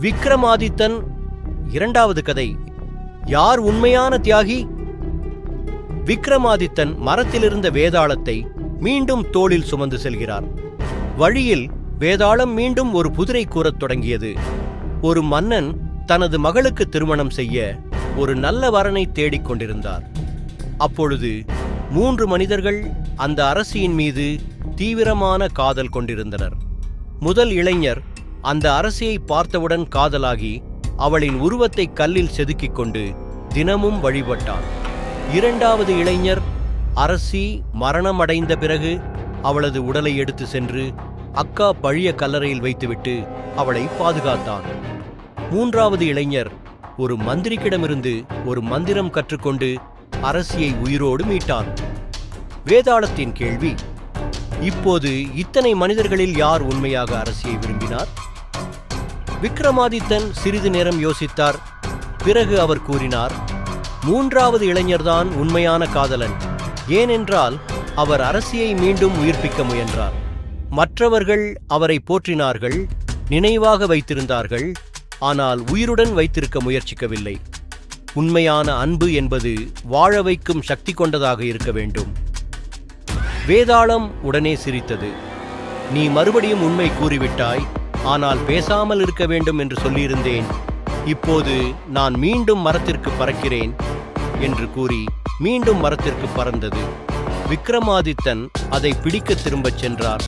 விக்ரமாதித்தன் இரண்டாவது கதை. யார் உண்மையான தியாகி? விக்ரமாதித்தன் மரத்திலிருந்த வேதாளத்தை மீண்டும் தோளில் சுமந்து செல்கிறார். வழியில் வேதாளம் மீண்டும் ஒரு புதிரை கூறத் தொடங்கியது. ஒரு மன்னன் தனது மகளுக்கு திருமணம் செய்ய ஒரு நல்ல வரனை தேடிக் கொண்டிருந்தார். அப்பொழுது மூன்று மனிதர்கள் அந்த அரசியின் மீது தீவிரமான காதல் கொண்டிருந்தனர். முதல் இளைஞர் அந்த அரசியை பார்த்தவுடன் காதலாகி அவளின் உருவத்தை கல்லில் செதுக்கிக் கொண்டு தினமும் வழிபட்டான். இரண்டாவது இளைஞர் அரசி மரணமடைந்த பிறகு அவளது உடலை எடுத்து சென்று அக்கா பழைய கல்லறையில் வைத்துவிட்டு அவளை பாதுகாத்தான். மூன்றாவது இளைஞர் ஒரு மந்திரிக்கிடமிருந்து ஒரு மந்திரம் கற்றுக்கொண்டு அரசியை உயிரோடு மீட்டான். வேதாளத்தின் கேள்வி இப்போது இத்தனை மனிதர்களில் யார் உண்மையாக அரசியை விரும்பினார்? விக்ரமாதித்தன் சிறிது நேரம் யோசித்தார். பிறகு அவர் கூறினார் மூன்றாவது இளைஞர்தான் உண்மையான காதலன். ஏனென்றால் அவர் அரசியை மீண்டும் உயிர்ப்பிக்க முயன்றார். மற்றவர்கள் அவரை போற்றினார்கள் நினைவாக வைத்திருந்தார்கள் ஆனால் உயிருடன் வைத்திருக்க முயற்சிக்கவில்லை. உண்மையான அன்பு என்பது வாழ வைக்கும் சக்தி கொண்டதாக இருக்க வேண்டும். வேதாளம் உடனே சிரித்தது. நீ மறுபடியும் உண்மை கூறிவிட்டாய் ஆனால் பேசாமல் இருக்க வேண்டும் என்று சொல்லியிருந்தேன். இப்போது நான் மீண்டும் மரத்திற்கு பறக்கிறேன் என்று கூறி மீண்டும் மரத்திற்கு பறந்தது. விக்ரமாதித்தன் அதை பிடிக்க திரும்பச் சென்றார்.